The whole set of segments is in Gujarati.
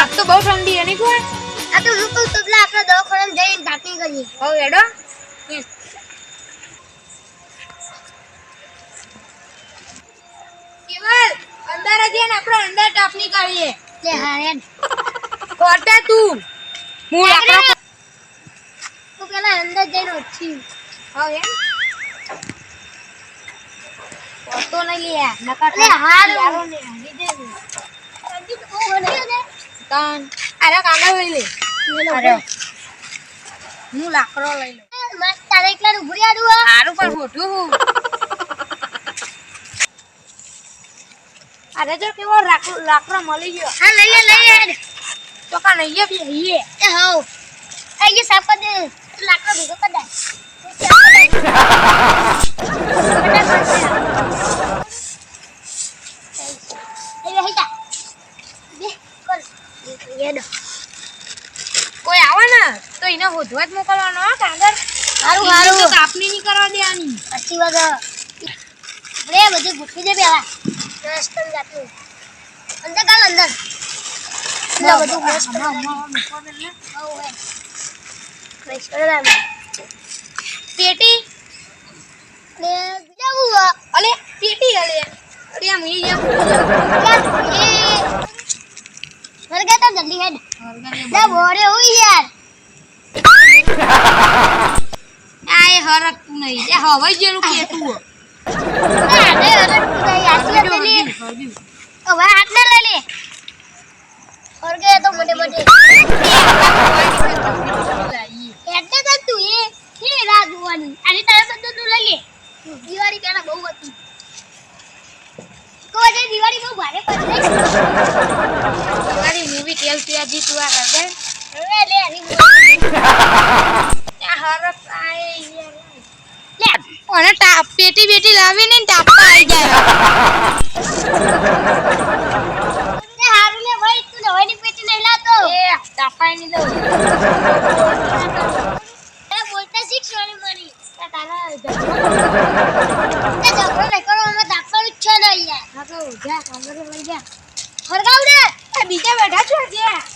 આજ તો બહુ ઠંડી એની કોઈ આ તો હું કહું તો પેલા આપણે દવાખાનામાં જઈને તાપણી કરીએ. હવે એડો કેવલ અંદર જ ને આપણે અંદર ટાપણી કરીએ. લે હા હેડ. કોટા તું. હું લાકડા તું પેલા અંદર જઈને ઓછી હવે. એમ કોટો નહીં લે નકા લે હારું. યારો ને હારી દે ને. સંદીપ ઓ બન્યો ને તાન. અરે કાંદા લઈ લે. હું લાકડો લઈ લઉં. મસ્ત તારે એકલા ઉભરી આડું હારું પણ મોટું હું. અરે જો કેવો લાકડો મળી ગયો. હા લઈ લે લઈ લે. તો કા નહીં બી હઈએ એ હાઉ. આઈ ગઈ સાફ કરી દે લાકડો ભેગો કરી દે. કોઈ આવે ને તો એને હોધવા જ મોકલવાનો હો કાગળ. સારું તો કાપણી નહીં કરવા દેવાની. પછી વગર આપણે બધું ગોઠવી દે પેલા. રસ્તમ જાતું અંદર ગાલ અંદર. બધું મસ્ત પેટી? ને જાવું અલે પેટી અલે. અરે આમ એ હરગા તો જલ્દી હેડ. ના બોરે હોય યાર. આ એ હરક તું નહીં. એ હવાઈ જેલું કેતું. ના ને હરગ તું નહીં. આટલે પેલી. હવે આટલે લઈ લે. હરગે તો મને લાઈએ. એટલે તો તું એ કે રાહ જોવાની. અને તારે બધું તું લઈ લે. દિવાળી પેલા બહુ હતી. કોઈ જે દિવાળી બહુ ભારે પડી મારી તું આ હરગાય. હવે લે ટા- પેટી બેટી લાવી ને તાપા આવી જાય. હારું લે ભાઈ તું દવાની પેટી નહીં લાતો એ તાપાઈ ની દઉં એ બોલતા શીખ તારા તે ઝઘડો નહીં કરો અમે દાખલ જ છે ને યાર. જા કાંગરે લઈ જા. હરગાવ રે. એ બીજા બેઠા છો આજે.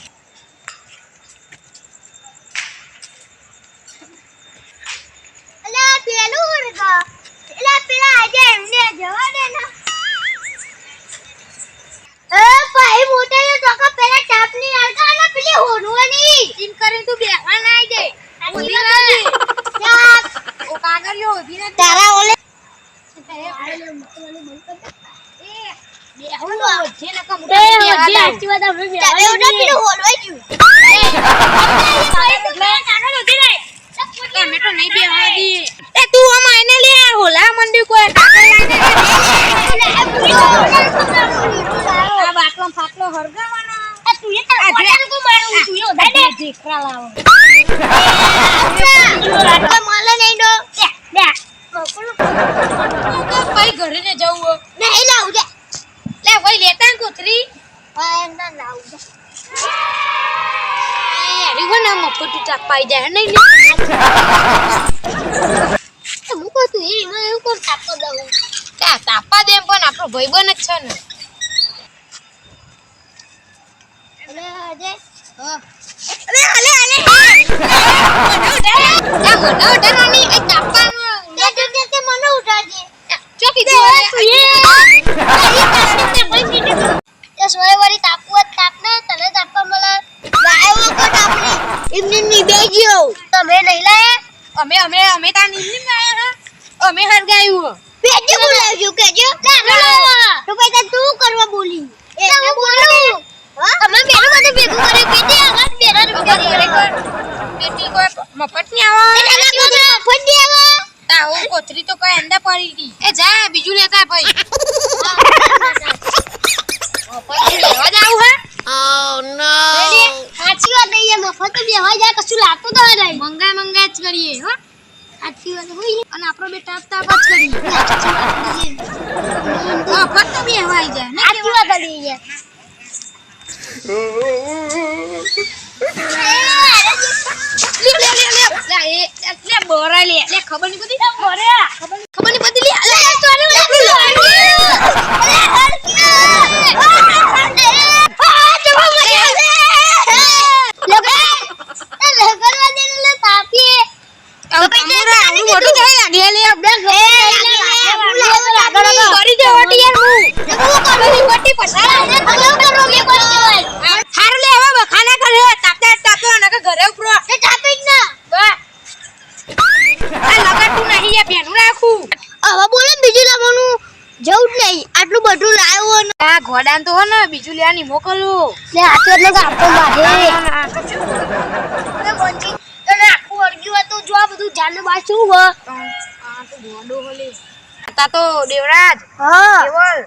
તારા ઓલે વાત આપણે તારે ઓડા પેલું હોલવાઈ ગયું અમે તો નહીં બેહવા કોઈ આ હો. લે લેતા ને કૂતરી એ હરી વના મફત ચાપાઈ જાય ત્યાં તાપા દે પણ આપણો ભાઈબંધ જ છે ને અરે હાલે આ મને એ તાપાનું ચોકી દે સોયવારી તાપુ જ તાપને તને તાપવા મળે લાયો કો તાપની એમની ની બેજો તમે નહીં લાયા અમે અમે અમે તા નીલી માં અમે હરગાયું હો. બેજો બોલાવજો કેજો ના તો પછી તું કરવા બોલી એને બોલું અમે બેનો બધું ભેગું કરે બેટી આવાજ બેરા નું અગર ખરેખર બેટી કોઈ મફતની આવા એને બધું મફત દે આવા તા હું કોથરી તો કોઈ અંદા પડી હતી એ જા બીજું લેતા આવ ભાઈ મફત લેવા જાવું હે સાચી વાત નહીં એ મફત તો બેહવા જાય કશું લાગતું તો નહીં મંગા મંગા જ કરીએ હો સાચી વાત હોય અને આપણો બે તાપ તાપ જ કરીએ મફત તો બે હવાઈ જાય ને સાચી વાત હતી યાર લે લે લે લે લે એ લે બોરા લે લે ખબરની બધી બોરા ખબર ખબરની બધી લે લે તો મોટી પસારા અરે ભલો કરો કે બોલ હારું લે હવે બખાના કરે તાપતા તાપતો નકર ઘરે ઉપરો તે ચાપી જ ના બસ આ લગાડતું નહીં યા ભેનું રાખું હવે ને બીજું લાવવાનું જવું જ નહીં. આટલું બધું લાવ્યો ને આ ઘોડાન તો હો ને બીજું લેવાની મોકલું. લે આટલો એટલે આપતો મારે તે બોલજી તને આખું અડગ્યું હતું જો આ બધું જાનું બા શું હો? તા તો દેવરાજ હા. કેવલ.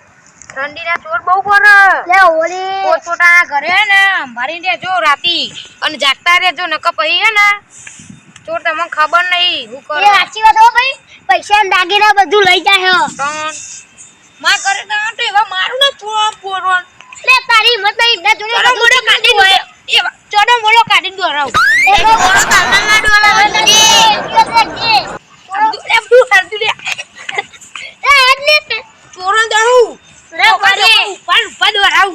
ઠંડીના ચોર બહુ કરે લે ઓલી પોતપોતાના ઘરે ને ભરીને જો રાતી. અને જાગતા રહેજો નકર પછી હે ને ચોર તમને ખબર નહીં. હું એ કરો સાચી વાત હો ભાઈ. પૈસા દાગીના બધું લઈ જાય હો. માં કરે તો આમ એવા મારું ને થોડો પોરવણ લે તારી મત નહીં. એમના જોડે મોડે કાઢી દો એવા ચોડો મોડો કાઢી દો રાવ એ તો મોળો કાલના ના ડોલા બનજે લે બધું કાઢી લે એ એટલે ચોરો દઉં રે પડે ઉપર ઉપર દો રાવ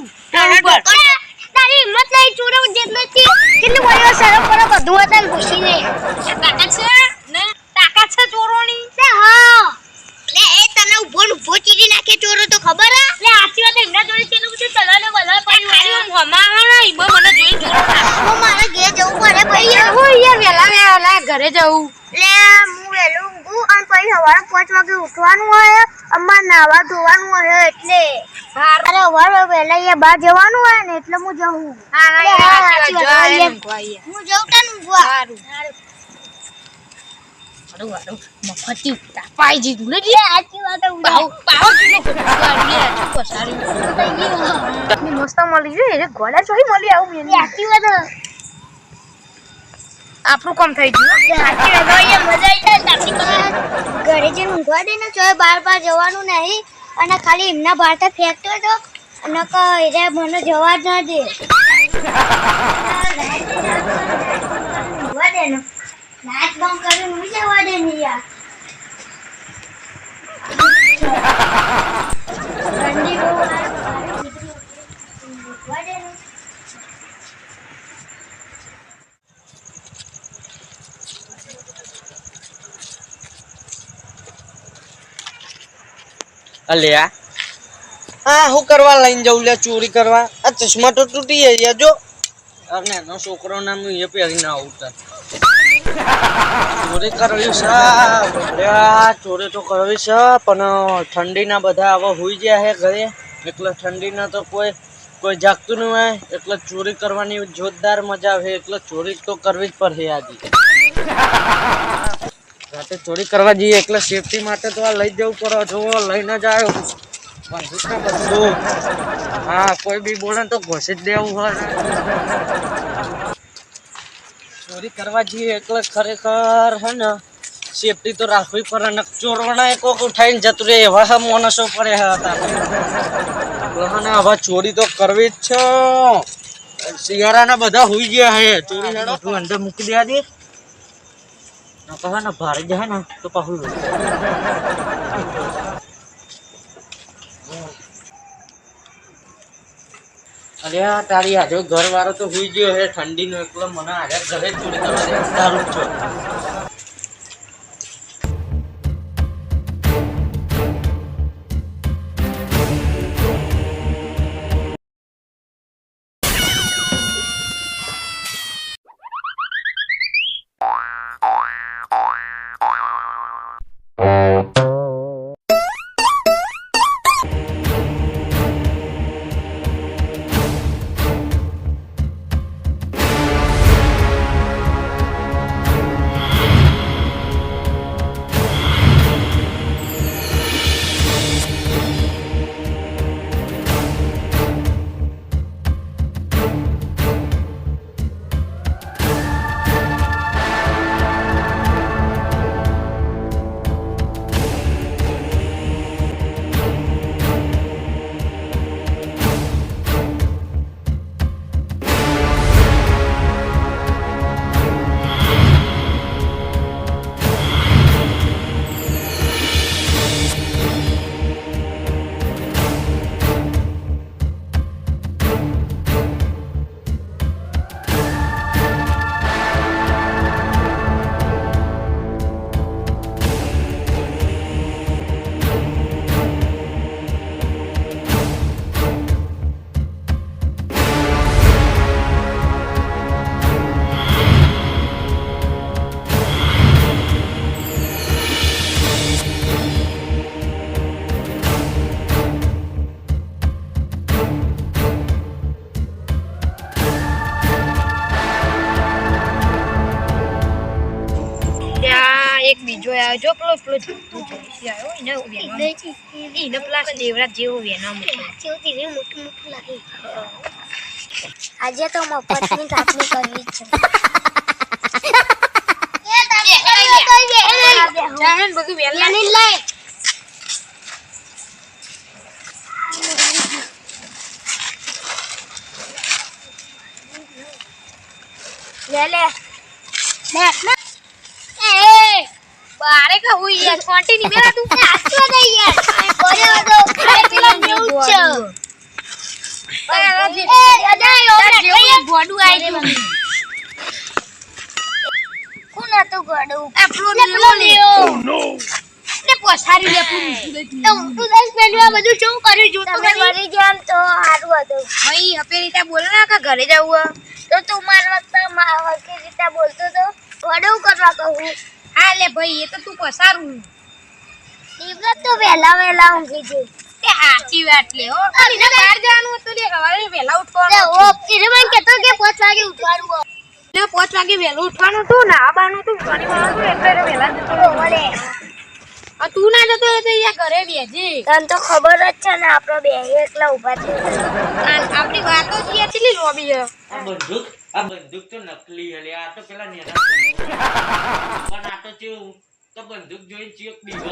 તારી હિંમત નહીં ચોરો જેટલો છે કેટલું બોલ્યો સરમ પર બધું હતા ને પૂછી લે તાકાત છે ને તાકાત છે ચોરોની લે હા લે એ તને ઊભો ને ઊભો ચીરી નાખે ચોરો તો ખબર હે લે આથી વાત એમના જોડે કેટલું બધું ચલાને બધા ખાલી આમ હમા હમા ઈ બો મને જોઈ ચોરો ઓ મારે ઘેર જવું પડે ભાઈ હું યાર વેલા વેલા ઘરે જવું લે હું વહેલું ઊંઘું અને પછી સવારે પાંચ વાગે ઉઠવાનું હોય અમાર નાવા ધોવાનું હોય એટલે. અરે વાર વહેલા અહીંયા બહાર જવાનું હોય ને એટલે હું જઉં. હા જઉં તને મફતી તાપાઈ જીધું ને મસ્ત મળી જોઈએ ઘોડા ચોઈ મળી આવું લે, વાત. આપણું કામ થઈ ગયું. સાચી વાત મજા આવી જાય પાસે ઘરે જઈને ઊંઘવા દે ને, ચોય બાર બાર જવાનું નહીં. અને ખાલી એમના ભારતા ફેંકતો હતો અને કહો એટલે મને જવા જ ન દે. ઊંઘવા દે નાચ બંધ કરીને ઊંઘી જવા દે યાર. ઠંડી બહુ આવે, ઊંઘવા દે ને અલ્યા હા હું કરવા લઈને જવું લે ચોરી કરવા? આ ચશ્મા તો તૂટી જાય જો. અને એનો છોકરો નામનું એ પહેરીને આવતા ચોરી કરવી છે ચોરી તો કરવી છે પણ ઠંડીના બધા આવા હોઈ ગયા છે ઘરે. એટલે ઠંડીના તો કોઈ કોઈ જાગતું નહીં હોય. એટલે ચોરી કરવાની જોરદાર મજા આવે. એટલે ચોરી તો કરવી જ પડશે આજે રાતે ચોરી કરવા જઈએ એટલે સેફટી માટે તો આ લઈ જવું પડે. જો લઈને જ આવ્યો બધું? હા, કોઈ બી બોલે તો ઘોસી જ દેવું હોય. ચોરી કરવા જઈએ એટલે ખરેખર હે ને સેફટી તો રાખવી પડે. ને ચોરવાના કોક ઉઠાઈને જતું રહે. એવા માણસો પડે હતા હવે ચોરી તો કરવી જ છે. શિયાળાના બધા હોઈ ગયા હે. ચોરી અંદર મૂકી દેવા દે. હે ને ભારે જાય ને તો પાછું અરે આ તારી આજે ઘર વાળો તો હુઈ ગયો હે ઠંડી નો એકલો મને આજે ઘરે ચોરી કરવા દે છો. પેલો તું જોઈશી આવ્યો એને વેણવા એને પેલા દેવરાજ જેવો વેણવા મૂક્યો જેવું ટીવી મોટું મોટું લાગે આજે તો મફતની કાપણી કરવી છે બધું વેલા એની લઈ લે લે લે બારે કા હુઈ યાર છોટી ની મેલા તું આસો દે યાર? બોલ્યો તો ખાઈ પેલા જેવું છે. એ દાદા યો જેવું ગોડું આવી ગયું? કોણ હતું ગોડું? આ પેલો લે પેલો લીલો. ને પોસારી લે પૂરું તો તું દસ મિનિટમાં બધું શું કર્યું? જોતો તમે મરી જામ તો હારું હતું. ભાઈ રીતે બોલ ના કે ઘરે જવું તો તું મારા વખતે હરખી રીતે બોલતો તો વડું કરવા કહું. હા લે ભાઈ એ તો તું પસારું. દિવસ તો વહેલા વહેલા ઊંઘી જઈ તે સાચી વાત લે હો. એને બહાર જવાનું હતું લે સવારે વહેલા ઉઠવાનું ઓ કીધું મને કહેતો કે 5 વાગે ઉઠવાનું. ને પાંચ વાગે વહેલું ઉઠવાનું હતું ને આવવાનું હતું વાર વાળવાનું એટલે એને વહેલા જતો તો આ તું ના જતો એ તો અહીંયા ઘરે બેજી તને તો ખબર જ છે ને આપણો બે એકલા ઊભા છે આપણી વાતો છે એટલી લોબી છે આ બંદૂક તો નકલી હલે આ તો પેલા નેના પણ આ તો કેવું, તો બંદૂક જોઈને ચીક બીજો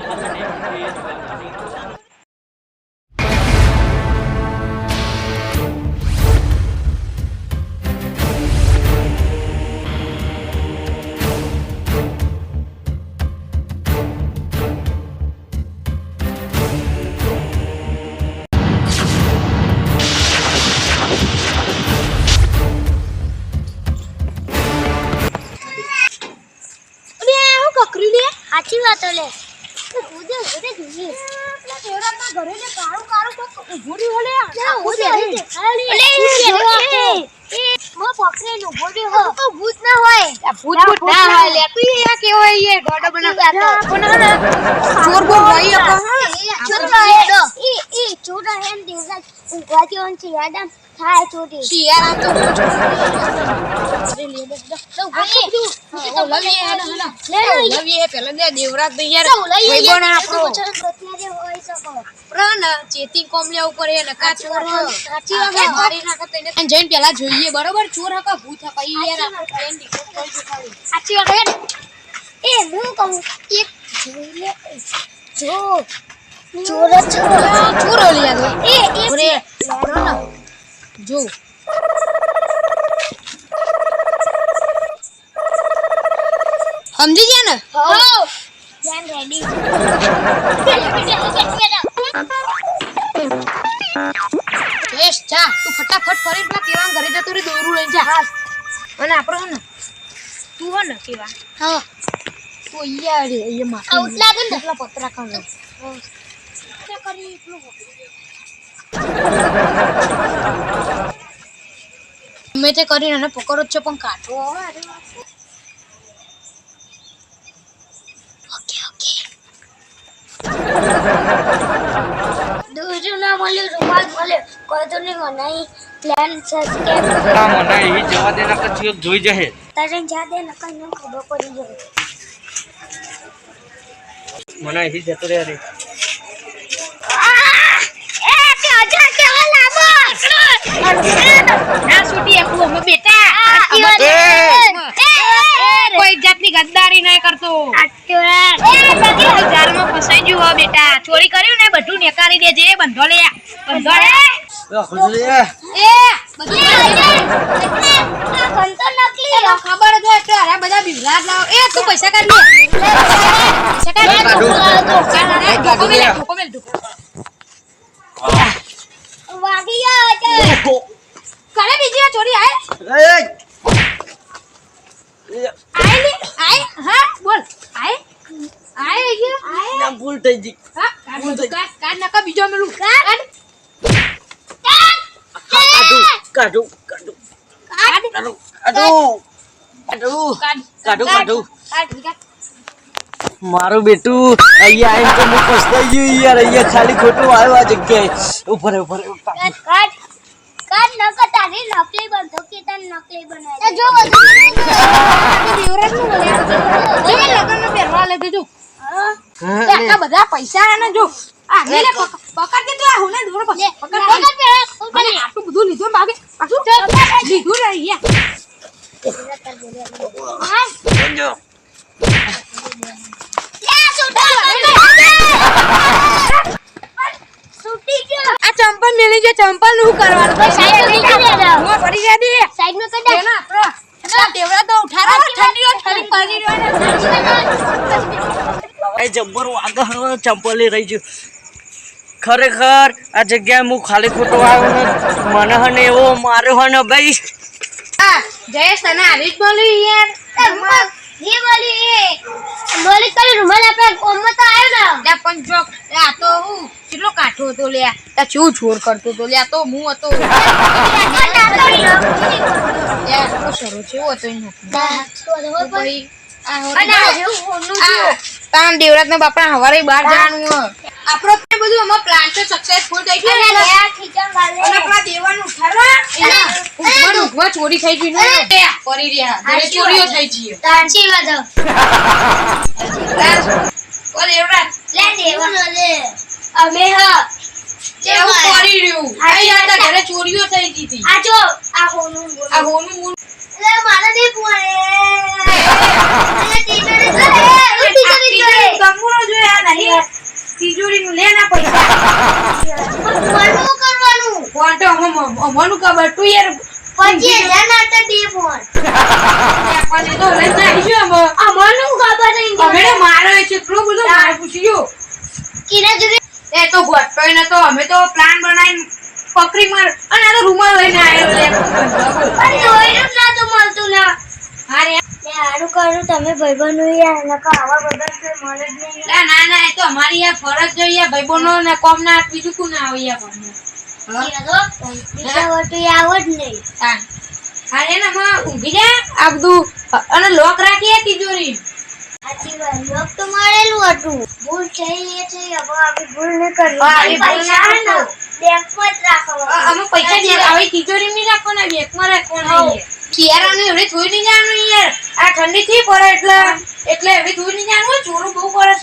વાતો લે. તો ઉદે ઉદે જોઈએ પેલા દેવરાજના ઘરે લે કાળું કાળું કોક ઊભું રહ્યું ઉદે. અલે એ એ મો પકડે નો બોડી હો. તો ભૂત ના હોય. આ ભૂત ભૂત ના હોય. લે તું અહીંયા કેવો અહીંયા ગોડો બના કોના ના ચોર બોર હોય. અકો ચોરા હે ઈ ઈ ચોરા હે ને દેવરાજ. ઊંઘવા છે યાદમ થાય ચોરી. શિયાળા તો અરે લે જઈને પેલા જોઈએ બરોબર? ચોર હકા ભૂત હકા સાચી વાત? એ હું કહું એક જોઈ જો. ચોર છો. ચોર ઓલી એ એ જો. સમજી ગયા ને? ધ્યાન રેડી જા. તું ફટાફટ ફરી પેલા કેવા ઘરે જતો રે દોરું લઈને જા. અને આપણો હે ને તું હે ને કેવા? હા. તું અહીંયા રે અહીંયા માં ને? એટલા પતરા ખાવ મેં તે કરીને પકડો છે પણ કાઢો. આવે દૂર ના મળ્યું રૂમાલ મળ્યો. કોઈ તો નહીં મનાઈ પ્લાન સબસ્ક્રાઇબ આ મને એ જવા દે નકર ચીક જોઈ જશે. તારે જા દે ને ખબર પડી જાય. મને એ જતો રે. રે ના બેટા! કોઈ જાતની ગદ્દારી નહીં કરતો સાચી વાત એ દાદી જારમાં ફસાઈ ગયું હો બેટા ચોરી કર્યું નેકારી દેજે બંધો લે. બંધો લે. ખબર છે હોય બધા બિવરાજ લાવ. એ તું પૈસા કાઢ લે. પૈસા કાઢ લે કાઢું. ચાલ, અરે, ઢોકો મેલે, ઢોકો મેલે, ઢોકો. વાગી ગયો છે કરે બીજી આ ચોરી આય આય લે આય હા બોલ આય આય ગયો ભૂલ થઈ ગઈ હા કાઢ બધું, કાઢ. કાઢ. બીજો મેલું કાઢ કાઢું. કાઢું. કાઢું કાઢ. કાઢું કાઢું. કાઢું કાઢું. કાઢું. કાઢ કાઢ મારું બેટું અહીંયા આવીને તો હું પસ્તાઈ ગયું યાર. અહીંયા ખાલી ખોટું આવ્યો આ જગ્યાએ. ઉપર ઉપર ઉપર. કાટ કાટ કાટ નકર તારી નકલી બંધો કે તને નકલી બનાવી જો બોલે પહેરવા પૈસા આને જો. આ લે લે, પકડ કે તું આ હુને દોરો પકડ પકડ પકડ. અને આટલું બધું લીધું ને પાછું લીધું ને અહીંયા. આ ચંપલ મેલી ગયો ચંપલનું શું કરવાનું પડી ગયા દે આ દેવડા તો ઠંડી હોય, ઠંડી પડી રહ્યો. એ જબ્બર ચંપલી રહી ગયું ખરેખર આ જગ્યાએ હું ખાલી ખોટો આવ્યો ને મને હને એવો માર્યો હને ભાઈ. જયેશ તને આવી જ બોલ્યું યાર લે પણ જો લે આ તો હું કેટલો કાઠો હતો લે. આ શું છોર કરતો હતો લે આ તો હું હતો. સરો છે એવો હતો એનો. ભાઈ તાન દેવરાત ને બાપા હવારે બહાર જવાનું આપણો તે બધું અમાર પ્લાન તો સક્સેસફુલ થઈ ગયો. ને અને આપણા દેવાનું એના ઊંઘમાં ચોરી થઈ ગઈ ને ફરી રહ્યા. દરે ચોરીઓ થઈ ગઈ ઓ દેવરાત અમે હ. કેવું કરી રહ્યું. આઈ આતા ઘરે ચોરીઓ થઈ ગઈ હતી? આ જો આ હોનું આ હોનું લે મારા નહીં પોણે અલે ટીચર એટલે હે આ ટીચર તિજોરી ગમુરો જોયા નહીં તિજોરીનું લે ના પૈસા ફોન કરવાનું કોટો ખબર તું યાર પછી હજાર ના હતા બે એ તો ગયો અમે ખબર નહીં અમે મારો એ કેટલો મારે પૂછ્યું કિરા જોડે? એ તો અમે તો પ્લાન બનાવીને પકડી માર. અને આ તો રૂમાલ લઈને આવ્યો લે અરે ઓયનું ના તો મળતું ના. રે કરું તમે ભાઈબંધો યાર નકા આવા બધા તો મળે જ નહીં. લા, ના ના એ તો અમારી યાર ફરજ જોઈએ ભાઈબંધો ને કોમ ના બીજું કોણ આવે યાર કોમને? બીજા વટુ આવડ નહીં. તાન. ને અમે ઊંઘી જા આ બધું અને લોક રાખીએ તિજોરી સાચી વાત લોક તો મારેલું હતું. ભૂલ થઈ એ થઈ હવે આપણે ભૂલ ન કરવી. આવી ભૂલ ના પૈસા બેંકમાં જ અ- અમે પૈસા જે આવી તિજોરી નહીં રાખવાના બેગમાં રાખવાના. શિયાળાની હવે જોઈ નહીં જવાનું યાર. આ ઠંડી થી પડે એટલે એટલે હવે જોઈ નહીં જવાનું ચોરું બહુ પડે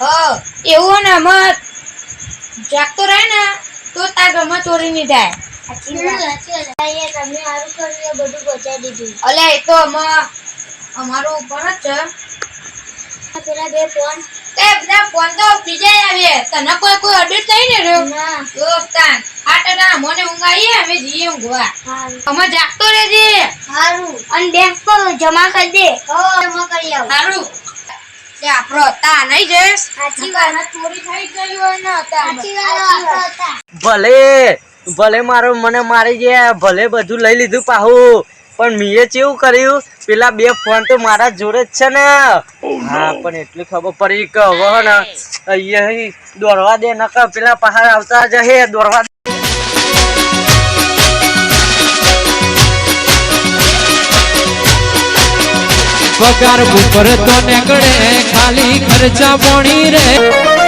હ એવું ને અમે જાગતો રહે ને તો તાર ઘરમાં ચોરી નહીં થાય. સાચી વાત સારું કર્યું એ બધું પહોંચાડી દીધું અલે એ તો અમે ઉપર જ છે. પેલા બે ફોન તે બધા ફોન તો બીજા આવે તને કોઈ કોઈ અડેટ થઈ ને રહ્યો? દોસ્તાન આ ટાટા મને ઊંઘ અમે જઈએ ઊંઘવા. અમે જાગતો રહેજે. સારું અને બેંક પર જમા કરી દે. હો જમા કરી આવ. સારું તે આપણો હતા નહીં જઈશ સાચી વાત. ચોરી થઈ ગઈ હોય ને હતા. સાચી વાત હતા ભલે. ભલે મારો મને મારી ગયા ભલે બધું લઈ લીધું પાહું. પણ મીએ કેવું કર્યું? પેલા બે ફોન તો મારા જોડે જ છે ને. હા પણ એટલી ખબર પડી કે હવે ને અહીંયા દોડવા દે નકર પેલા પહાડ આવતા જશે દોડવા દે. પગાર ઉપર તો નીકળે ખાલી ખર્ચા પોણી રે.